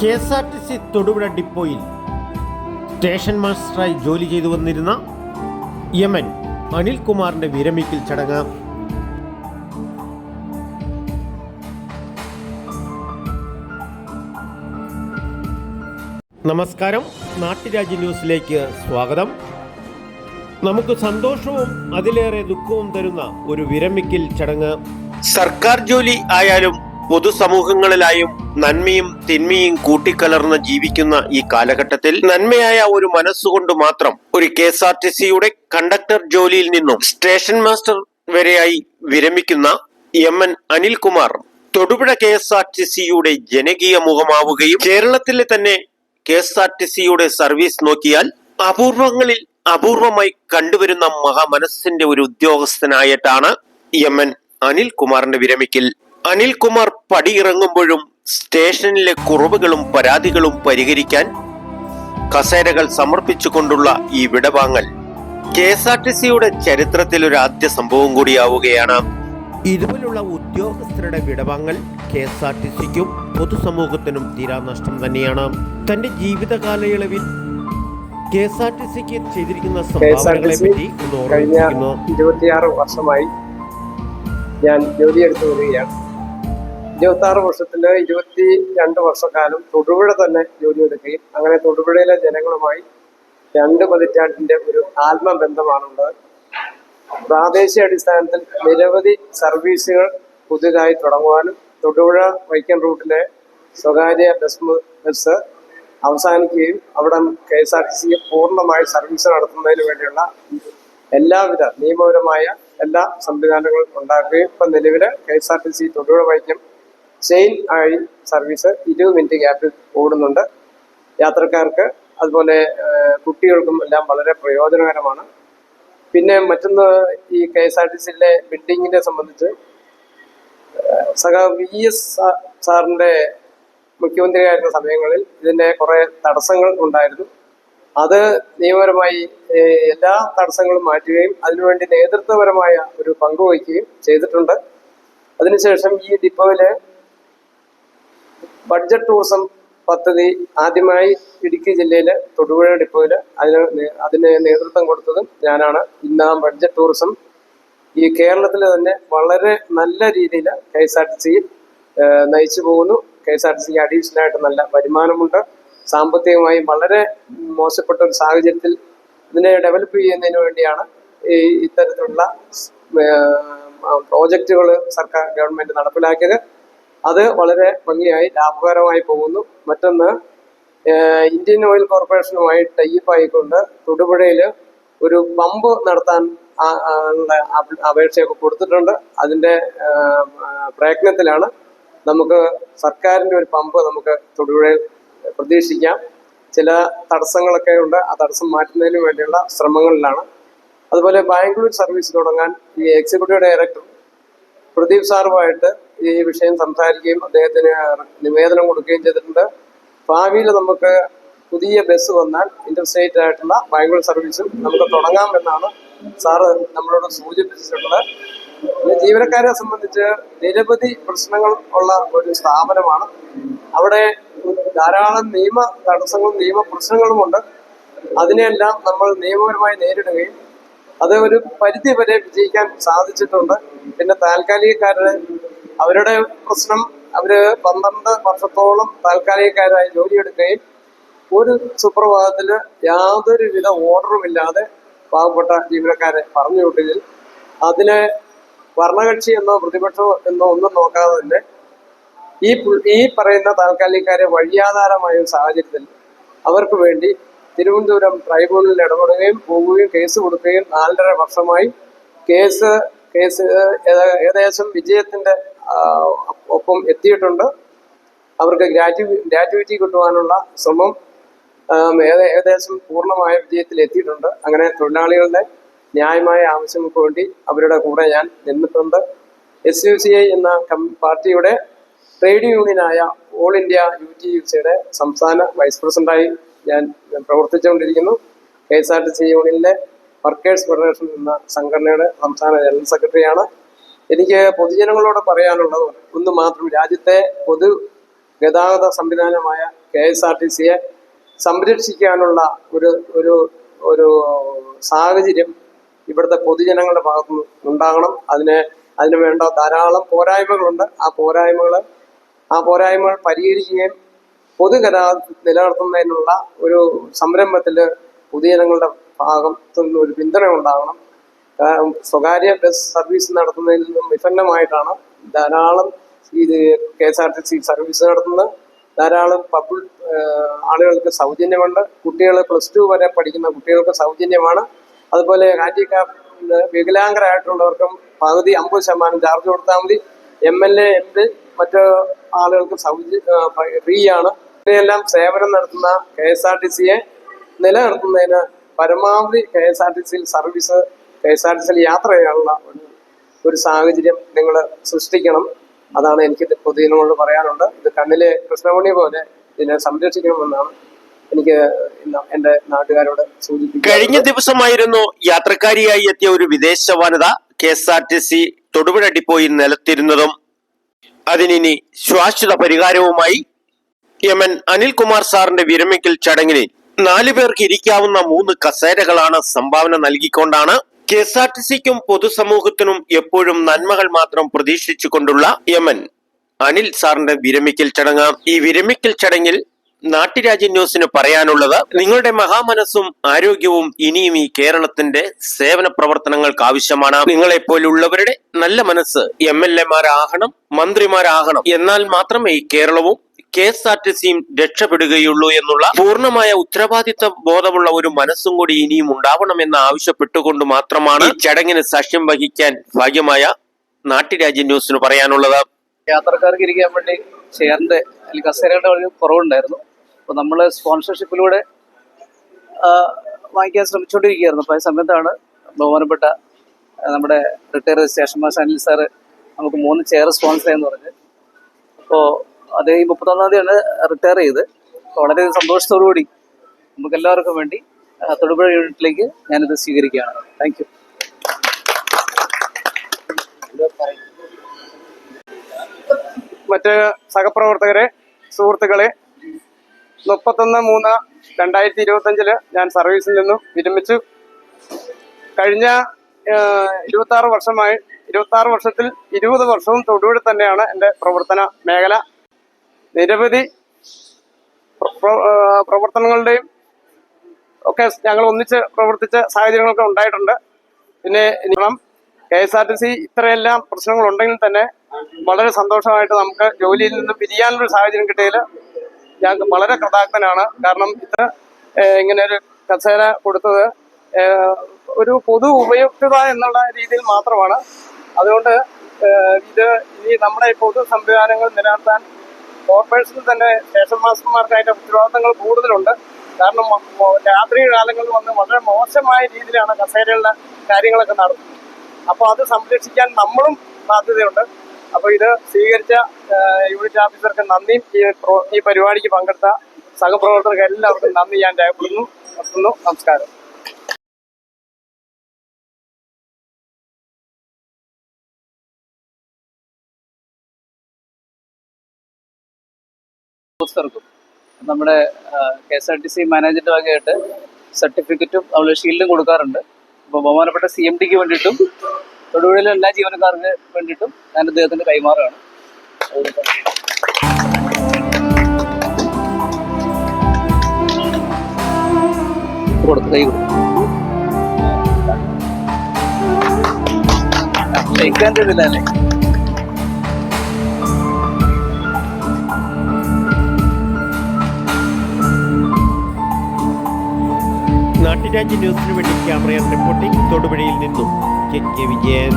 K S R T C Thodupuzha ഡിപ്പോയിൽ station മാസ്റ്ററായി ജോലി ചെയ്തു വന്നിരുന്ന യമൻ അനിൽകുമാറിന്റെ വിരമിക്കൽ ചടങ്ങ്. നമസ്കാരം. നാട്ടുരാജ്യ ന്യൂസിലേക്ക് സ്വാഗതം. നമുക്ക് സന്തോഷവും അതിലേറെ ദുഃഖവും തരുന്ന ഒരു വിരമിക്കൽ ചടങ്ങ്. സർക്കാർ ജോലി ആയാലും പൊതുസമൂഹങ്ങളിലായും നന്മയും തിന്മയും കൂട്ടിക്കലർന്ന് ജീവിക്കുന്ന ഈ കാലഘട്ടത്തിൽ നന്മയായ ഒരു മനസ്സുകൊണ്ട് മാത്രം ഒരു കെ എസ് ആർ ടി സിയുടെ കണ്ടക്ടർ ജോലിയിൽ നിന്നും സ്റ്റേഷൻ മാസ്റ്റർ വരെയായി വിരമിക്കുന്ന M N Anilkumar Thodupuzha K S R T സിയുടെ ജനകീയ മുഖമാവുകയും കേരളത്തിലെ തന്നെ കെ എസ് ആർ ടി സിയുടെ സർവീസ് നോക്കിയാൽ അപൂർവങ്ങളിൽ അപൂർവമായി കണ്ടുവരുന്ന മഹാമനസ്സിന്റെ ഒരു ഉദ്യോഗസ്ഥനായിട്ടാണ് എം എൻ അനിൽകുമാറിന്റെ വിരമിക്കൽ. അനിൽകുമാർ പടിയിറങ്ങുമ്പോഴും സ്റ്റേഷനിലെ കുറവുകളും പരാതികളും പരിഹരിക്കാൻ കസേരകൾ സമർപ്പിച്ചുകൊണ്ടുള്ള ഈ വിടവാങ്ങൽ. കെ എസ് ആർ ടി സിയുടെ ചരിത്രത്തിൽ ഒരു ആദ്യ സംഭവം കൂടിയാവുകയാണ്. ഇതുപോലുള്ള ഉദ്യോഗസ്ഥരുടെ വിടവാങ്ങൽ കെ എസ് ആർ ടി സിക്കും പൊതുസമൂഹത്തിനും തീരാനഷ്ടം തന്നെയാണ്. തന്റെ ജീവിത കാലയളവിൽ കെ എസ് ആർ ടി സിക്ക് ചെയ്തിരിക്കുന്ന സംഭാവനകളെ പറ്റി ഒന്ന് കഴിഞ്ഞ ഓർമ്മിപ്പിക്കുന്നു ഇരുപത്തിയാറ് വർഷമായി ഞാൻ ജോലിയെടുത്ത് വരികയാണ്. ഇരുപത്തി ആറ് വർഷത്തിൽ ഇരുപത്തി രണ്ട് വർഷക്കാലം തൊടുപുഴ തന്നെ ജോലി എടുക്കുകയും അങ്ങനെ തൊടുപുഴയിലെ ജനങ്ങളുമായി രണ്ട് പതിറ്റാണ്ടിന്റെ ഒരു ആത്മബന്ധമാണുള്ളത്. പ്രാദേശിക അടിസ്ഥാനത്തിൽ നിരവധി സർവീസുകൾ പുതുതായി തുടങ്ങുവാനും തൊടുപുഴ വൈക്കൻ റൂട്ടിലെ സ്വകാര്യ ബസ് ബസ് അവസാനിക്കുകയും അവിടെ K S R T C പൂർണമായി സർവീസ് നടത്തുന്നതിന് വേണ്ടിയുള്ള എല്ലാവിധ നിയമപരമായ എല്ലാ സംവിധാനങ്ങളും ഉണ്ടാക്കുകയും ഇപ്പം നിലവിൽ K S R T C Thodupuzha Vaikom chain ആയി സർവീസ് ഇരുപത് മിനിറ്റ് ഗ്യാപ്പിൽ ഓടുന്നുണ്ട്. യാത്രക്കാർക്ക് അതുപോലെ കുട്ടികൾക്കും എല്ലാം വളരെ പ്രയോജനകരമാണ്. പിന്നെ മറ്റൊന്ന് ഈ കെ എസ് ആർ ടി സിയിലെ ബിൽഡിങ്ങിനെ സംബന്ധിച്ച് സഹ വി എസ് സാറിന്റെ മുഖ്യമന്ത്രിയായിരുന്ന സമയങ്ങളിൽ ഇതിന്റെ കുറേ തടസ്സങ്ങൾ ഉണ്ടായിരുന്നു. അത് നിയമപരമായി എല്ലാ തടസ്സങ്ങളും മാറ്റുകയും അതിനുവേണ്ടി നേതൃത്വപരമായ ഒരു പങ്കുവഹിക്കുകയും ചെയ്തിട്ടുണ്ട്. അതിനുശേഷം ഈ ഡിപ്പോയിൽ ബഡ്ജറ്റ് ടൂറിസം പദ്ധതി ആദ്യമായി ഇടുക്കി ജില്ലയിലെ തൊടുപുഴ ഡിപ്പോയിൽ അതിന് അതിന് നേതൃത്വം കൊടുത്തതും ഞാനാണ്. ഇന്ന് ആ ബഡ്ജറ്റ് ടൂറിസം ഈ കേരളത്തിൽ തന്നെ വളരെ നല്ല രീതിയിൽ കെ എസ് ആർ ടി സിയിൽ നയിച്ചു പോകുന്നു. കെ എസ് ആർ ടി സിക്ക് അഡീഷണലായിട്ട് നല്ല വരുമാനമുണ്ട്. സാമ്പത്തികമായി വളരെ മോശപ്പെട്ട ഒരു സാഹചര്യത്തിൽ ഇതിനെ ഡെവലപ്പ് ചെയ്യുന്നതിന് വേണ്ടിയാണ് ഈ ഇത്തരത്തിലുള്ള പ്രോജക്റ്റുകൾ സർക്കാർ ഗവൺമെന്റ് നടപ്പിലാക്കിയത്. അത് വളരെ ഭംഗിയായി ലാഭകരമായി പോകുന്നു. മറ്റൊന്ന് ഇന്ത്യൻ ഓയിൽ കോർപ്പറേഷനുമായി ടൈപ്പ് ആയിക്കൊണ്ട് തൊടുപുഴയിൽ ഒരു പമ്പ് നടത്താൻ അപേക്ഷയൊക്കെ കൊടുത്തിട്ടുണ്ട്. അതിന്റെ പ്രയത്നത്തിലാണ് നമുക്ക് സർക്കാരിന്റെ ഒരു പമ്പ് നമുക്ക് തൊടുപുഴയിൽ പ്രതീക്ഷിക്കാം. ചില തടസ്സങ്ങളൊക്കെ ഉണ്ട്. ആ തടസ്സം മാറ്റുന്നതിന് വേണ്ടിയുള്ള ശ്രമങ്ങളിലാണ്. അതുപോലെ ബാംഗ്ലൂർ സർവീസ് തുടങ്ങാൻ ഈ എക്സിക്യൂട്ടീവ് ഡയറക്ടർ പ്രദീപ് സാറുമായിട്ട് ഈ വിഷയം സംസാരിക്കുകയും അദ്ദേഹത്തിന് നിവേദനം കൊടുക്കുകയും ചെയ്തിട്ടുണ്ട്. ഭാവിയിൽ നമുക്ക് പുതിയ ബസ് വന്നാൽ ഇന്റർസ്റ്റേറ്റ് ആയിട്ടുള്ള ബാംഗ്ലൂർ സർവീസും നമുക്ക് തുടങ്ങാം എന്നാണ് സാറ് നമ്മളോട് സൂചിപ്പിച്ചിട്ടുള്ളത്. ജീവനക്കാരെ സംബന്ധിച്ച് നിരവധി പ്രശ്നങ്ങൾ ഉള്ള ഒരു സ്ഥാപനമാണ്. അവിടെ ധാരാളം നിയമ തടസ്സങ്ങളും നിയമ പ്രശ്നങ്ങളുമുണ്ട് അതിനെല്ലാം നമ്മൾ നിയമപരമായി നേരിടുകയും അത് ഒരു പരിധി വരെ വിജയിക്കാൻ സാധിച്ചിട്ടുണ്ട്. പിന്നെ താൽക്കാലികക്കാരുടെ അവരുടെ പ്രശ്നം അവർ പന്ത്രണ്ട് വർഷത്തോളം താൽക്കാലികക്കാരായി ജോലിയെടുക്കുകയും ഒരു സുപ്രഭാതത്തിൽ യാതൊരുവിധ ഓർഡറും ഇല്ലാതെ പാവപ്പെട്ട ജീവനക്കാരെ പറഞ്ഞു വിട്ടതിൽ അതിനെ ഭരണകക്ഷി എന്നോ പ്രതിപക്ഷം എന്നോ ഒന്നും നോക്കാതെ തന്നെ ഈ ഈ പറയുന്ന താൽക്കാലികക്കാരെ വഴിയാധാരമായ ഒരു സാഹചര്യത്തിൽ അവർക്ക് വേണ്ടി തിരുവനന്തപുരം ട്രൈബ്യൂണലിൽ ഇടപെടുകയും പോവുകയും കേസ് കൊടുക്കുകയും നാലര വർഷമായി കേസ് കേസ് ഏകദേശം വിജയത്തിന്റെ ഒപ്പം എത്തിയിട്ടുണ്ട്. അവർക്ക് ഗ്രാറ്റു ഗ്രാറ്റുവിറ്റി കിട്ടുവാനുള്ള ശ്രമം ഏകദേശം പൂർണമായ വിജയത്തിൽ എത്തിയിട്ടുണ്ട്. അങ്ങനെ തൊഴിലാളികളുടെ ന്യായമായ ആവശ്യങ്ങൾക്ക് വേണ്ടി അവരുടെ കൂടെ ഞാൻ നിന്നിട്ടുണ്ട്. എസ് യു സി ഐ എന്ന പാർട്ടിയുടെ trade യൂണിയനായ all India U T U സിയുടെ സംസ്ഥാന വൈസ് പ്രസിഡന്റായി ഞാൻ പ്രവർത്തിച്ചുകൊണ്ടിരിക്കുന്നു. K S R T C യൂണിയനിലെ workers federation എന്ന സംഘടനയുടെ സംസ്ഥാന ജനറൽ സെക്രട്ടറിയാണ്. എനിക്ക് പൊതുജനങ്ങളോട് പറയാനുള്ളത് ഒന്ന് മാത്രം രാജ്യത്തെ പൊതു ഗതാഗത സംവിധാനമായ കെ എസ് ആർ ടി സിയെ സംരക്ഷിക്കാനുള്ള ഒരു ഒരു ഒരു സാഹചര്യം ഇവിടുത്തെ പൊതുജനങ്ങളുടെ ഭാഗത്തു ഉണ്ടാകണം അതിന് അതിന് വേണ്ട ധാരാളം പോരായ്മകളുണ്ട്. ആ പോരായ്മകൾ ആ പോരായ്മകൾ പരിഹരിക്കുകയും പൊതുഗതാഗതം നിലനിർത്തുന്നതിനുള്ള ഒരു സംരംഭത്തിൽ പൊതുജനങ്ങളുടെ ഭാഗത്തു നിന്ന് ഒരു പിന്തുണ ഉണ്ടാകണം സ്വകാര്യ ബസ് സർവീസ് നടത്തുന്നതിൽ നിന്നും വിഭിന്നമായിട്ടാണ് ധാരാളം ഇത് K S R T C service നടത്തുന്നത്. ധാരാളം പബ്ലിക് ആളുകൾക്ക് സൗജന്യമുണ്ട്. കുട്ടികൾ പ്ലസ് ടു വരെ പഠിക്കുന്ന കുട്ടികൾക്ക് സൗജന്യമാണ്. അതുപോലെ ഹാൻഡിക്കാപ്പ് വികലാംഗരായിട്ടുള്ളവർക്കും പകുതി അമ്പത് ശതമാനം ചാർജ് കൊടുത്താൽ മതി. M L A M P മറ്റ് ആളുകൾക്ക് സൗജന്യ ഫ്രീ ആണ്. ഇവയെല്ലാം സേവനം നടത്തുന്ന കെ എസ് ആർ ടി സിയെ നിലനിർത്തുന്നതിന് പരമാവധി കെ എസ് ആർ ടി സിയിൽ service K S R T സിയിൽ യാത്ര ചെയ്യാനുള്ള ഒരു ഒരു സാഹചര്യം നിങ്ങൾ സൃഷ്ടിക്കണം. അതാണ് എനിക്ക് പൊതുജനങ്ങളോട് പറയാനുണ്ട് ഇത് കണ്ണിലെ കൃഷ്ണമണി പോലെ ഇതിനെ സംരക്ഷിക്കണമെന്നാണ് എനിക്ക് എന്റെ നാട്ടുകാരോട് സൂചിപ്പിക്കുന്നത്. കഴിഞ്ഞ ദിവസമായിരുന്നു യാത്രക്കാരിയായി എത്തിയ ഒരു വിദേശ വനിത K S R T C Thodupuzha ഡിപ്പോയിൽ നിലത്തിരുന്നതും. അതിനി ശാശ്വത പരിഹാരവുമായി എം എൻ അനിൽകുമാർ സാറിന്റെ വിരമിക്കൽ ചടങ്ങിന് നാലു പേർക്ക് ഇരിക്കാവുന്ന മൂന്ന് കസേരകളാണ് സംഭാവന നൽകിക്കൊണ്ടാണ് കെ എസ് ആർ ടി സിക്കും പൊതുസമൂഹത്തിനും എപ്പോഴും നന്മകൾ മാത്രം പ്രതീക്ഷിച്ചുകൊണ്ടുള്ള യമൻ അനിൽ സാറിന്റെ വിരമിക്കൽ ചടങ്ങ്. ഈ വിരമിക്കൽ ചടങ്ങിൽ നാട്ടുരാജ്യ ന്യൂസിന് പറയാനുള്ളത് നിങ്ങളുടെ മഹാമനസ്സും ആരോഗ്യവും ഇനിയും ഈ കേരളത്തിന്റെ സേവന പ്രവർത്തനങ്ങൾക്ക് ആവശ്യമാണ്. നിങ്ങളെപ്പോലുള്ളവരുടെ നല്ല മനസ്സ് എം എൽ എമാരാകണം മന്ത്രിമാരാകണം. എന്നാൽ മാത്രമേ ഈ കേരളവും കെ എസ് ആർ ടി സിയും രക്ഷപ്പെടുകയുള്ളൂ എന്നുള്ള പൂർണമായ ഉത്തരവാദിത്ത ബോധമുള്ള ഒരു മനസ്സും കൂടി ഇനിയും ഉണ്ടാവണമെന്ന് ആവശ്യപ്പെട്ടുകൊണ്ട് മാത്രമാണ് ചടങ്ങിന് സാക്ഷ്യം വഹിക്കാൻ ഭാഗ്യമായ നാട്ടുരാജ്യ ന്യൂസിന് പറയാനുള്ളത്. യാത്രക്കാർക്ക് ഇരിക്കാൻ വേണ്ടി ചെയറിന്റെ അല്ലെങ്കിൽ കസേരയുടെ വളരെ കുറവുണ്ടായിരുന്നു. അപ്പോൾ നമ്മൾ സ്പോൺസർഷിപ്പിലൂടെ വാങ്ങിക്കാൻ ശ്രമിച്ചുകൊണ്ടിരിക്കുകയായിരുന്നു. അപ്പോൾ ആ സമയത്താണ് ബഹുമാനപ്പെട്ട നമ്മുടെ retired station master Anil sir നമുക്ക് മൂന്ന് ചെയർ സ്പോൺസർ ചെയ്യാന്ന് പറഞ്ഞ് അപ്പോൾ അത് ഈ മുപ്പത്തൊന്നാം തീയതിയാണ് റിട്ടയർ ചെയ്ത്. വളരെ സന്തോഷത്തോടുകൂടി നമുക്ക് എല്ലാവർക്കും വേണ്ടി തൊടുപുഴ യൂണിറ്റിലേക്ക് ഞാനിത് സ്വീകരിക്കുകയാണ്. താങ്ക് യു മറ്റ് സഹപ്രവർത്തകരെ സുഹൃത്തുക്കളെ മുപ്പത്തൊന്ന് മൂന്ന് രണ്ടായിരത്തി ഇരുപത്തഞ്ചിൽ ഞാൻ സർവീസിൽ നിന്നും വിരമിച്ചു. കഴിഞ്ഞ ഇരുപത്തി വർഷമായി ഇരുപത്തി വർഷത്തിൽ ഇരുപത് വർഷവും തൊടുപുഴ തന്നെയാണ് എന്റെ പ്രവർത്തന മേഖല. നിരവധി പ്ര- പ്ര- പ്രവർത്തനങ്ങളുടെയും ഒക്കെ ഞങ്ങൾ ഒന്നിച്ച് പ്രവർത്തിച്ച സാഹചര്യങ്ങളൊക്കെ ഉണ്ടായിട്ടുണ്ട്. പിന്നെ ഇനിയും K S R T C ഇത്രയെല്ലാം പ്രശ്നങ്ങൾ ഉണ്ടെങ്കിൽ തന്നെ വളരെ സന്തോഷമായിട്ട് നമുക്ക് ജോലിയിൽ നിന്ന് പിരിയാനൊരു സാഹചര്യം കിട്ടിയതിൽ ഞാൻ വളരെ കൃതാർത്ഥനാണ് കാരണം ഇത് ഇങ്ങനെ ഒരു കസേര കൊടുത്തത് ഒരു പൊതു ഉപയുക്തത എന്നുള്ള രീതിയിൽ മാത്രമാണ്. അതുകൊണ്ട് ഇത് ഈ നമ്മുടെ പൊതു സംവിധാനങ്ങൾ നിലനിർത്താൻ കോർപ്പറേഷനിൽ തന്നെ സ്റ്റേഷൻ മാസ്റ്റർമാർക്കായിട്ട് ഉത്തരവാദിത്തങ്ങൾ കൂടുതലുണ്ട്. കാരണം രാത്രി കാലങ്ങളിൽ വന്ന് വളരെ മോശമായ രീതിയിലാണ് കസേരകളുടെ കാര്യങ്ങളൊക്കെ നടത്തുന്നത് അപ്പോൾ അത് സംരക്ഷിക്കാൻ നമ്മളും സാധ്യതയുണ്ട് അപ്പോൾ ഇത് സ്വീകരിച്ച യൂണിറ്റ് ഓഫീസർക്ക് നന്ദിയും. ഈ ഈ പരിപാടിക്ക് പങ്കെടുത്ത സഹപ്രവർത്തകർക്ക് എല്ലാവർക്കും നന്ദി. ഞാൻ രേഖപ്പെടുന്നു നിർത്തുന്നു. നമസ്കാരം. ഉദ്യോഗസ്ഥർക്കും നമ്മുടെ K S R T C മാനേജറിന്റെ വകയായിട്ട് സർട്ടിഫിക്കറ്റും അതുപോലെ ഷീൽഡും കൊടുക്കാറുണ്ട് അപ്പോൾ ബഹുമാനപ്പെട്ട സി എം ഡിക്ക് വേണ്ടിയിട്ടും തൊടുപുഴയിലെ എല്ലാ ജീവനക്കാർക്ക് വേണ്ടിയിട്ടും ഞാൻ അദ്ദേഹത്തിന്റെ കൈമാറുകയാണ് കൊടുത്തു കൈ അല്ലേ നാട്ടുരാജ്യ ന്യൂസിന് വേണ്ടി ക്യാമറ റിപ്പോർട്ടിംഗ് തൊടുപുഴയിൽ നിന്നും കെ കെ വിജയൻ.